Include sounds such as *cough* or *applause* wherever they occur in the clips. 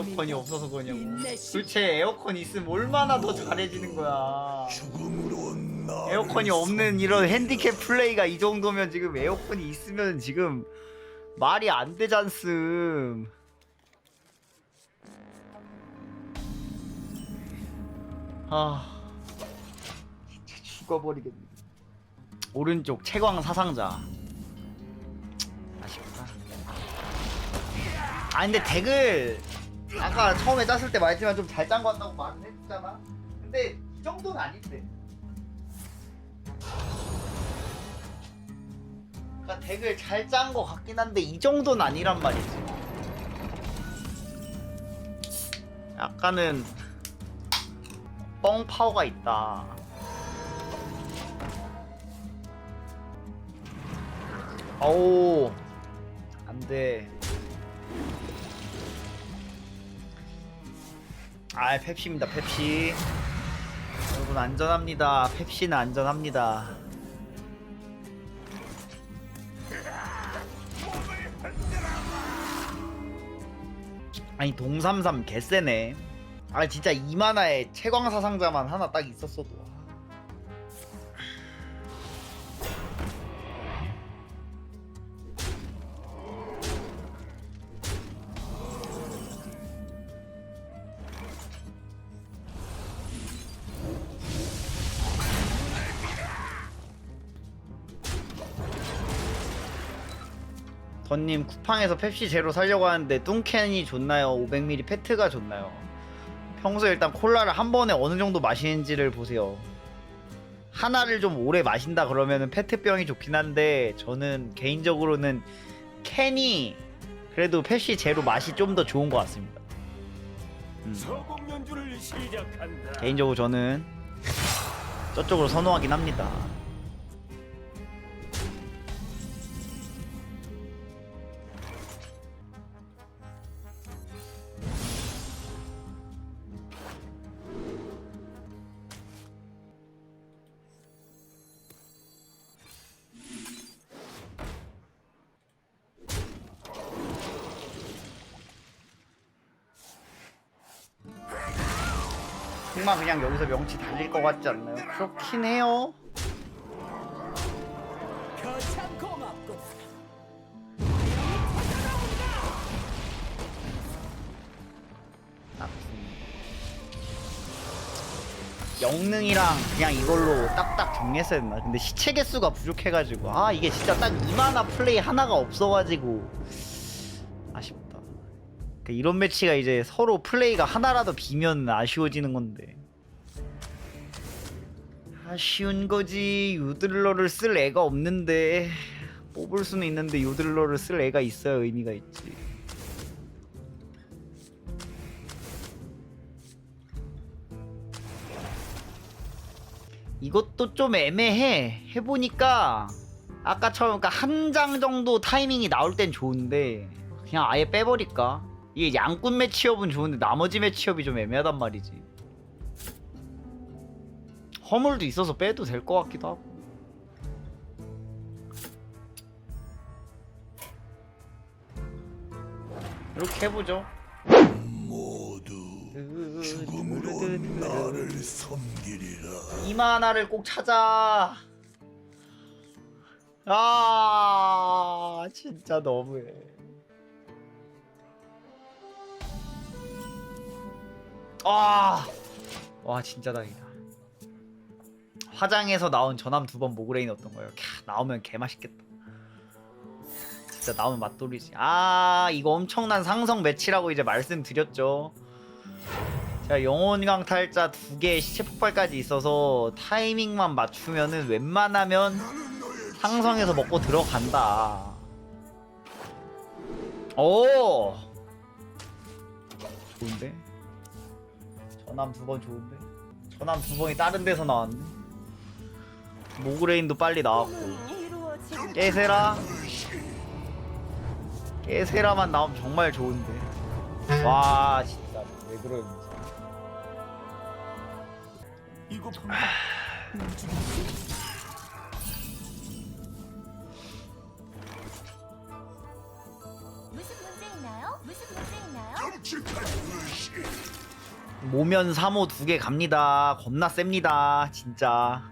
에어컨이 없어서 그러냐고. 도대체 에어컨 있으면 얼마나 더 잘해지는 거야. 에어컨이 없는 이런 핸디캡 플레이가 이 정도면 지금 에어컨이 있으면 지금 말이 안 되잖음. 아. 진짜 죽어버리겠네. 오른쪽 채광 사상자. 아쉽다. 아 근데 덱을 아까 처음에 짰을 때 말했지만 좀 잘 짠거 같다고 말은 했잖아. 근데 이 정도는 아닌데. 그러니까 덱을 잘 짠 거 같긴 한데 이 정도는 아니란 말이지. 약간은 뻥 파워가 있다. 어우 안 돼 아 펩시입니다 펩시. 여러분 안전합니다. 펩시는 안전합니다. 아니 동삼삼 개쎄네. 아 진짜 이만화에 채광사상자만 하나 딱 있었어도 던님 쿠팡에서 펩시 제로 살려고 하는데 뚱캔이 좋나요? 500ml 페트가 좋나요? 평소에 일단 콜라를 한 번에 어느 정도 마시는지를 보세요. 하나를 좀 오래 마신다 그러면은 페트병이 좋긴 한데 저는 개인적으로는 캔이 그래도 펩시 제로 맛이 좀 더 좋은 것 같습니다. 음. 개인적으로 저는 저쪽으로 선호하긴 합니다. 정말 그냥 여기서 명치 달릴 것 같지 않나요? 그렇긴 해요. 고맙군. 영능이랑 그냥 이걸로 딱딱 정리했어야 됐나 근데 시체 개수가 부족해가지고 아 이게 진짜 딱 이만한 플레이 하나가 없어가지고 아쉽 다그 이런 매치가 이제 서로 플레이가 하나라도 비면 아쉬워지는 건데 아쉬운 거지 유들러를 쓸 애가 없는데 뽑을 수는 있는데 유들러를 쓸 애가 있어야 의미가 있지 이것도 좀 애매해. 해보니까 아까처럼 그러니까 한 장 정도 타이밍이 나올 땐 좋은데 그냥 아예 빼버릴까? 이게 양꾼 매치업은 좋은데 나머지 매치업이 좀 애매하단 말이지. 허물도 있어서 빼도 될 것 같기도 하고. 이렇게 해보죠. 모두 죽음으로 나를 섬기리라. 이만화를 꼭 찾아. 아, 진짜 너무해. 아, 와, 진짜 다행이다. 화장에서 나온 전함 두 번 모그레인 어떤 거예요? 캬, 나오면 개 맛있겠다. 진짜 나오면 맛돌이지. 아, 이거 엄청난 상성 매치라고 이제 말씀드렸죠. 제가 영혼 강 탈자 두개 시체 폭발까지 있어서 타이밍만 맞추면은 웬만하면 상성에서 먹고 들어간다. 오! 좋은데? 전함 두 번 좋은데? 전함 두 번이 다른 데서 나왔네. 모그레인도 빨리 나왔고. 깨세라. 깨세라만 나오면 정말 좋은데. 와, 진짜. 왜 그러는지. 이거 무슨 문제 있나요? 무슨 문제 있나요? 모면 3호 두 개 갑니다. 겁나 셉니다. 진짜.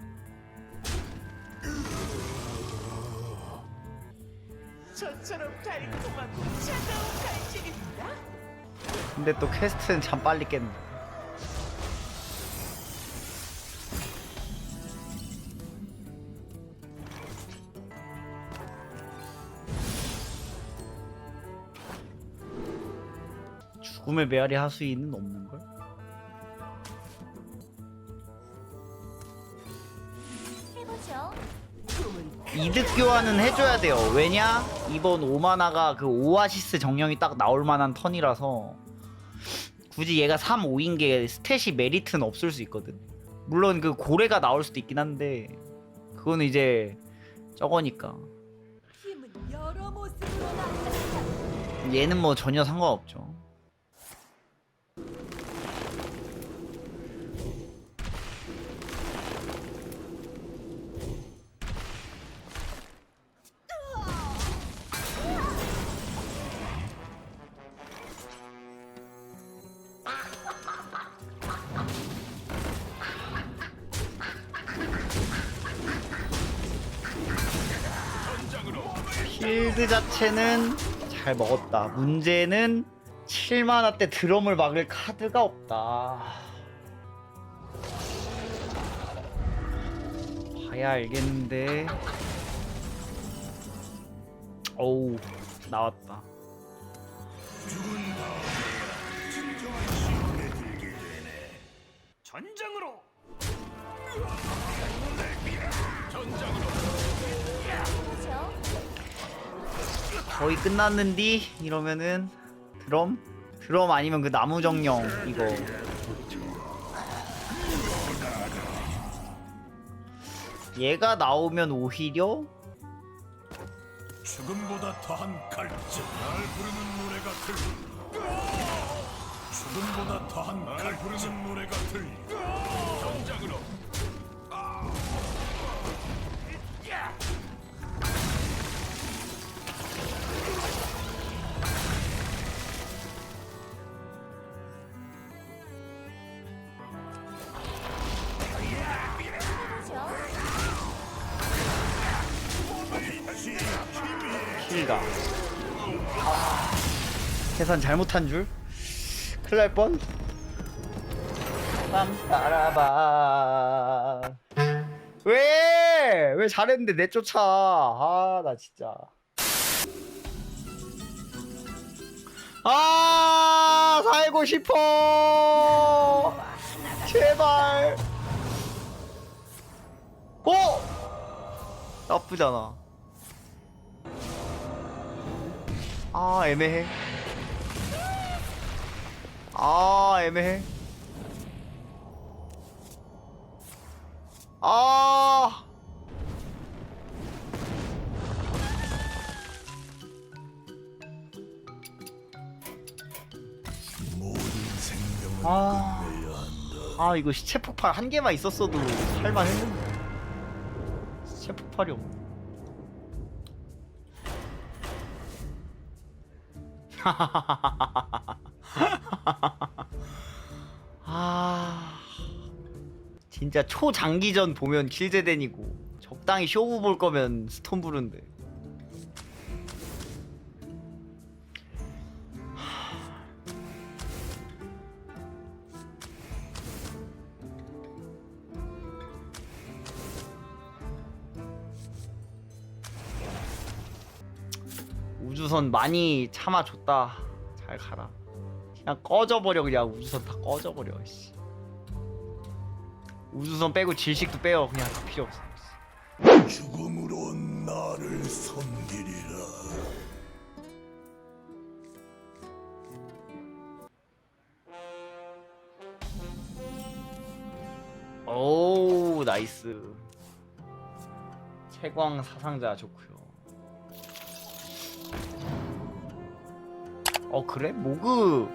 저처럼 달콤하고 차가운 갈증입니다. 근데 또 퀘스트는 참 빨리 깼네. 죽음의 메아리 하수인은 없는 걸? 이득 교환은 해줘야 돼요. 왜냐? 이번 오마나가 그 오아시스 정령이 딱 나올 만한 턴이라서 굳이 얘가 3, 5인 게 스탯이 메리트는 없을 수 있거든. 물론 그 고래가 나올 수도 있긴 한데 그거는 이제 저거니까. 얘는 뭐 전혀 상관없죠. 자체는 잘 먹었다. 문제는 7만화 때 드럼을 막을 카드가 없다. 봐야 알겠는데. 어우, 나왔다. 전장으로 해보죠. 거의 끝났는디? 이러면은 드럼? 드럼 아니면 그 나무 정령 이거. 얘가 나오면 오히려 죽음보다 더한 갈증 날 부르는 노래가 들려 죽음보다 더한 날 부르는 노래가 들려 전장으로 킬가. 계산 잘못한 줄? 큰일 날 뻔? 빰따라바. 왜? 왜 잘했는데 내쫓아. 아, 나 진짜. 아, 살고 싶어. 제발. 어? 나쁘잖아. 아 애매해. 아 애매해. 아. 아. 아 이거 시체 폭발 한 개만 있었어도 할만했는데. 시체 폭발이 없네 *laughs* 아 진짜 초장기전 보면 킬제덴이고 적당히 쇼부 볼 거면 스톤 부른데 우주선 많이 참아줬다. 잘 가라. 그냥 꺼져버려 그냥 우주선 다 꺼져버려. 씨. 우주선 빼고 질식도 빼요. 그냥 다 필요 없어. 죽음으로 나를 섬기리라 오 나이스. 채광 사상자 좋고요. 어 그래? 모그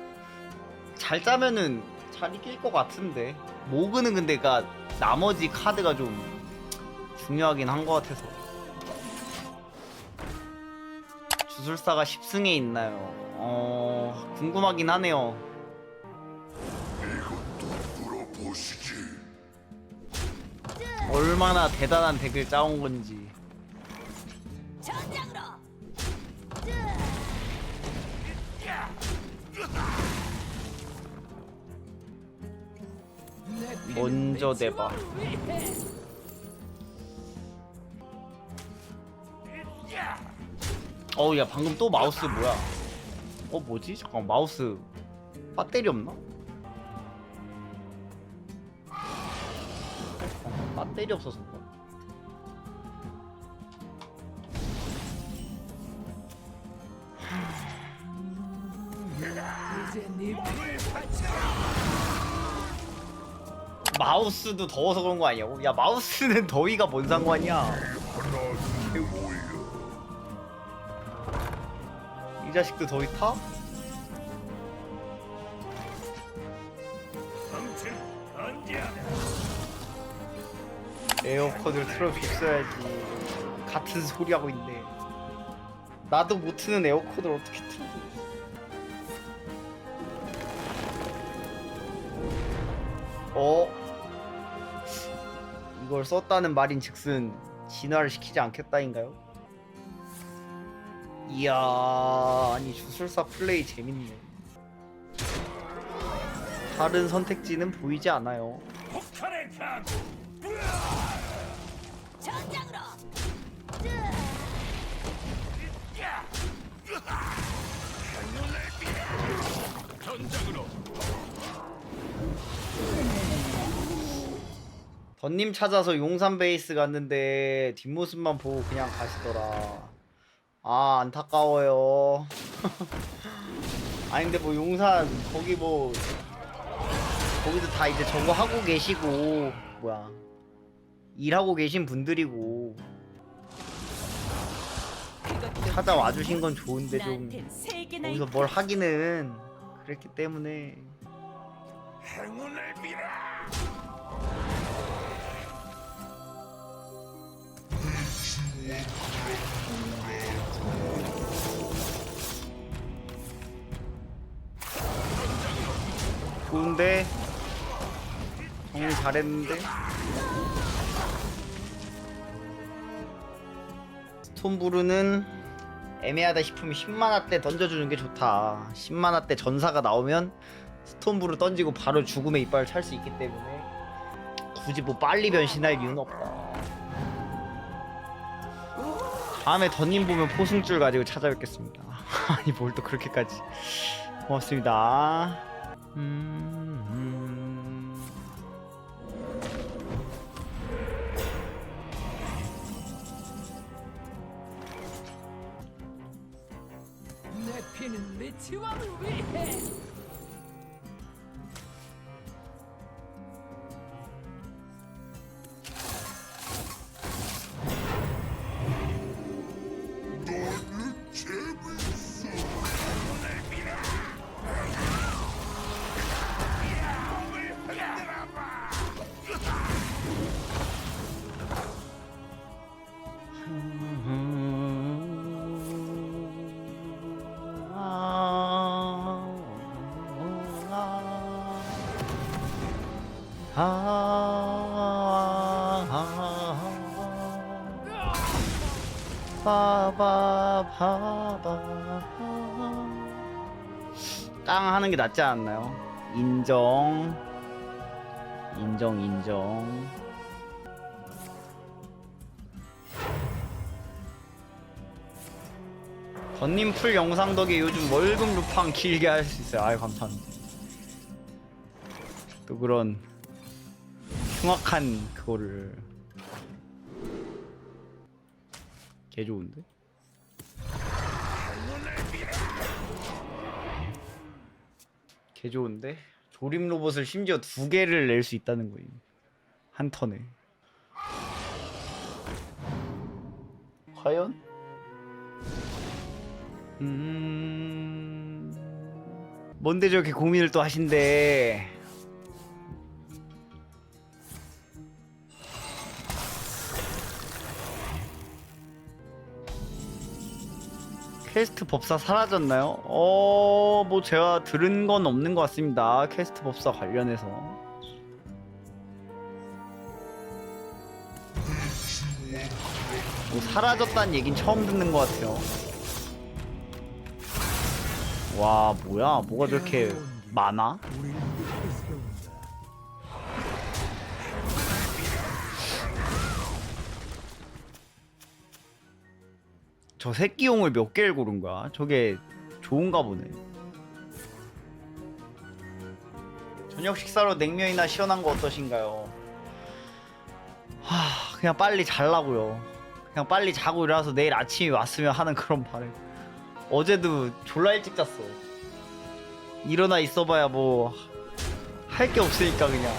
잘 짜면은 잘 이길 것 같은데 모그는 근데 가 나머지 카드가 좀 중요하긴 한 것 같아서 주술사가 10승에 있나요? 어 궁금하긴 하네요. 얼마나 대단한 덱을 짜온 건지. 먼저 내봐. 어우 야 방금 또 마우스 뭐야? 어 뭐지? 잠깐 마우스 배터리 없나? 어, 배터리 없어서 마우스도 더워서 그런 거 아니냐고? 야 마우스는 *laughs* 더위가 뭔 상관이야? 이 자식도 더위 타? 에어컨을 틀어줬어야지 같은 소리 하고 있네 나도 못 트는 에어컨을 어떻게 틀어 어? 이걸 썼다는 말인 즉슨 진화를 시키지 않겠다인가요? 이야 아니 주술사 플레이 재밌네 다른 선택지는 보이지 않아요. 전장으로. 던님 찾아서 용산 베이스 갔는데 뒷모습만 보고 그냥 가시더라. 아 안타까워요. *laughs* 아니 근데 뭐 용산 거기 뭐 거기도 다 이제 저거 하고 계시고 뭐야 일하고 계신 분들이고 찾아와 주신 건 좋은데 좀 거기서 뭘 하기는 그랬기 때문에 행운을 빌어. 좋은데? 정리 잘했는데? 스톤브루는 애매하다 싶으면 10만화 때 던져주는 게 좋다. 10만화 때 전사가 나오면 스톤브루 던지고 바로 죽음의 이빨을 찰 수 있기 때문에 굳이 뭐 빨리 변신할 이유는 없다 다음에 던님 보면 포승줄 가지고 찾아뵙겠습니다. *laughs* 아니 뭘 또 그렇게까지. 고맙습니다. 음, 음. 내 피는 리치왕을 위해 낫지 않았나요? 인정. 인정, 인정. 던님 풀 영상 덕에 요즘 월급 루팡 길게 할 수 있어요. 아유 감사합니다. 또 그런 흉악한 그거를 개 좋은데? 개 좋은데? 조립 로봇을 심지어 두 개를 낼 수 있다는 거임. 한 턴에. 과연? 음... 뭔데 저렇게 고민을 또 하신대. 퀘스트 법사 사라졌나요? 어, 뭐 제가 들은 건 없는 것 같습니다. 퀘스트 법사 관련해서. 뭐 사라졌다는 얘긴 처음 듣는 것 같아요. 와, 뭐야? 뭐가 저렇게 많아? 저 새끼용을 몇 개를 고른 거야? 저게 좋은가 보네. 저녁 식사로 냉면이나 시원한 거 어떠신가요? 하, 그냥 빨리 잘라고요. 그냥 빨리 자고 일어나서 내일 아침이 왔으면 하는 그런 바람. 어제도 졸라 일찍 잤어. 일어나 있어봐야 뭐 할 게 없으니까 그냥.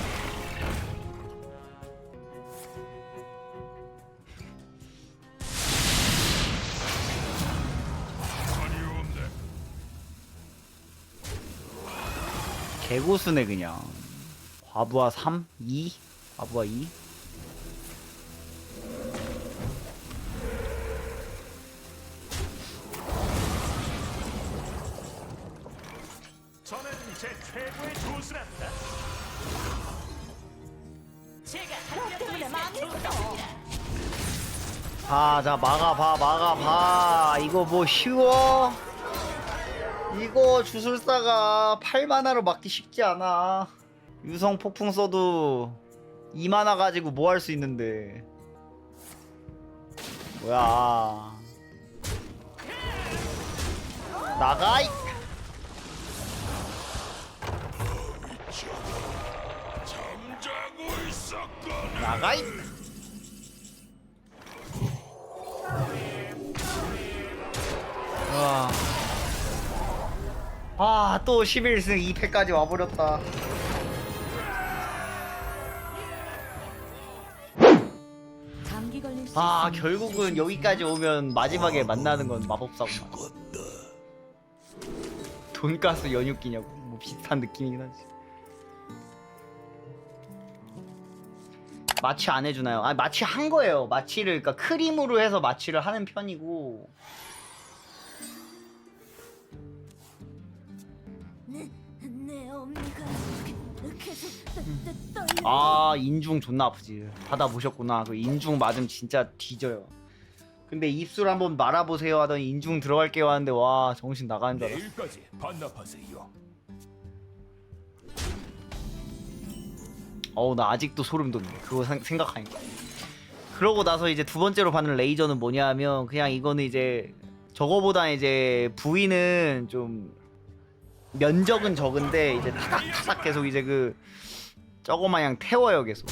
개고수네 그냥. 과부하 3? 2? 과부하 2? 저는 제 최고의 조수랍니다 너 때문에 망했어. 아, 자 막아봐, 막아봐. 이거 뭐 쉬워? 이거 주술사가 8만화로 막기 쉽지 않아. 유성 폭풍 써도 2만화 가지고 뭐 할 수 있는데. 뭐야. 나가! 이 잠자고 있었거나 나가! 이 와. 아, 또 11승 2패까지 와버렸다. 감기 걸릴 수 아, 있으니 결국은 조심히 여기까지 오면 마지막에 만나는 건 마법사구나. 돈가스 연육기냐고. 뭐 비슷한 느낌이긴 하지. 마취 안 해주나요? 아, 마취 한 거예요. 마취를, 그러니까 크림으로 해서 마취를 하는 편이고. 아 인중 존나 아프지. 받아 보셨구나. 그 인중 맞으면 진짜 뒤져요. 근데 입술 한번 말아보세요 하더니 인중 들어갈게요 하는데 와 정신 나가는 줄 알았어. 내일까지 반납하세요. 어우 나 아직도 소름 돋네. 그거 생- 생각하니까. 그러고 나서 이제 두 번째로 받는 레이저는 뭐냐 하면 그냥 이거는 이제 저거보다 이제 부위는 좀 면적은 적은데 이제 타닥타닥 계속 이제 그 저거 마냥 태워요 계속.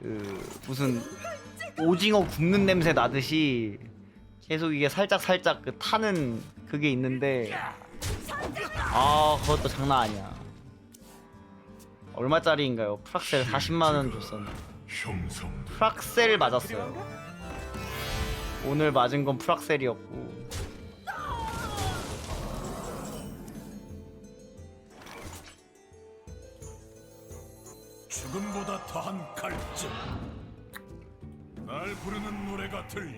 그 무슨 오징어 굽는 냄새 나듯이 계속 이게 살짝 살짝 그 타는 그게 있는데 아 그것도 장난 아니야. 얼마짜리인가요? 프락셀 40만원 줬었는데 프락셀 맞았어요. 오늘 맞은 건 프락셀이었고 죽음보다 더한 갈증. 날 부르는 노래가 들려.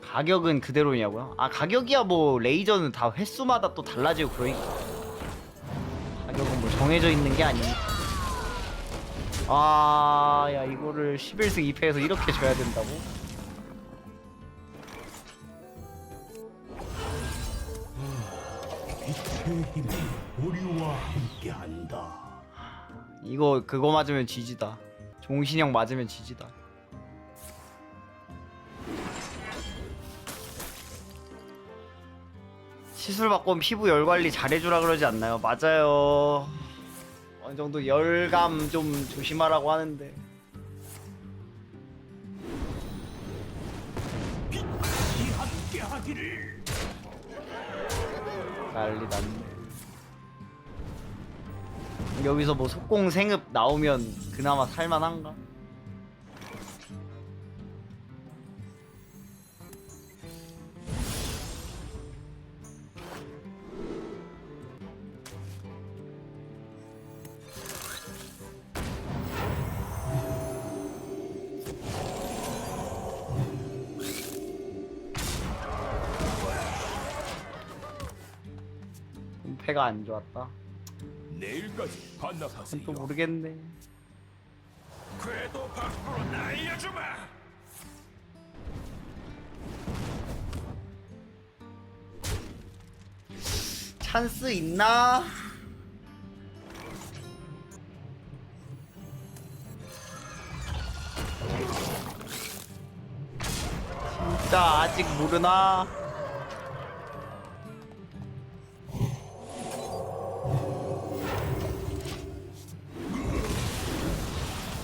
가격은 그대로냐고요? 아 가격이야 뭐 레이저는 다 횟수마다 또 달라지고 그러니까. 가격은 뭐 정해져 있는 게 아니니까 아야 이거를 11승 2패에서 이렇게 줘야 된다고? 빛의 힘이 우리와 함께한다. 이거 그거 맞으면 지지다. 종신형 맞으면 지지다. 시술 받고 오면 피부 열 관리 잘해주라 그러지 않나요? 맞아요. 어느 정도 열감 좀 조심하라고 하는데. 이 함께하기를. 난리 났네 여기서 뭐 속공 생읍 나오면 그나마 살만한가? 음, 폐가 안 좋았다. 내일까지 반납하세요. 또 모르겠네. 궤도 밖으로 날려주마. 찬스 있나? 진짜 아직 모르나?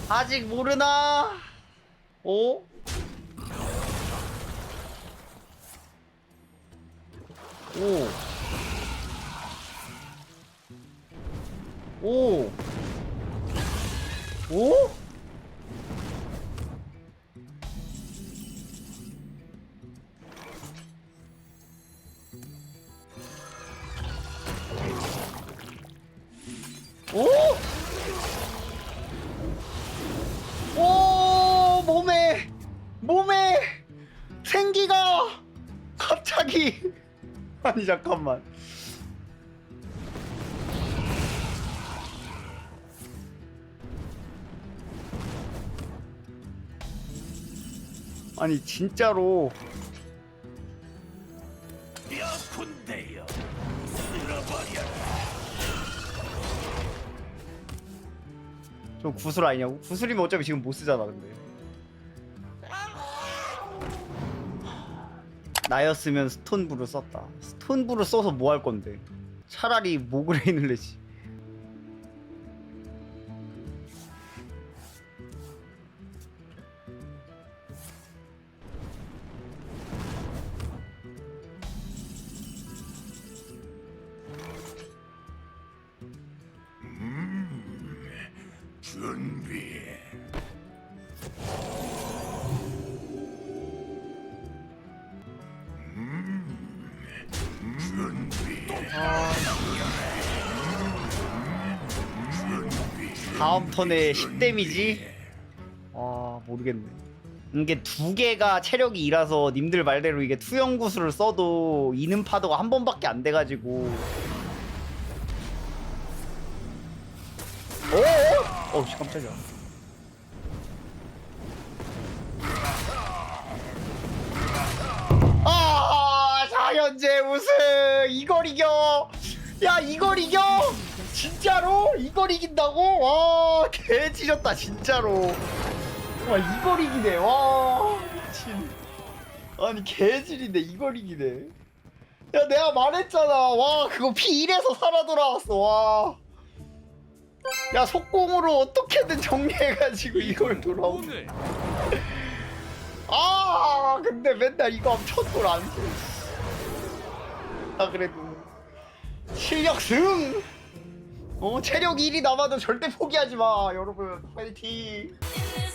아직 모르나? 오? 오. 오. 오? 오? 잠깐만. 아니 진짜로. 쓸어버려. 저 구슬 아니냐고? 구슬이면 어차피 지금 못 쓰잖아 근데 나였으면 스톤브루 썼다. 스톤브루 써서 뭐 할 건데? 차라리 모그레인을 내지 턴에 10 데미지? 아 모르겠네. 이게 두 개가 체력이 2라서 님들 말대로 이게 투영 구슬을 써도 이는 파도가 한 번밖에 안 돼가지고. 오! 어우 씨 깜짝이야. 아 자연재 우승! 이걸 이겨! 야 이걸 이겨 진짜로? 이걸 이긴다고? 와 개지렸다 진짜로. 와 이걸 이기네. 와 미친. 아니 개질인데 이걸 이기네. 야 내가 말했잖아. 와 그거 P1에서 살아 돌아왔어. 와 야 속공으로 어떻게든 정리해가지고 이걸 돌아오네 아 근데 맨날 이거 하면 첫돌 안 써. 아 그래도 실력 승. 어 체력 1이 남아도 절대 포기하지 마 여러분 파이팅. 내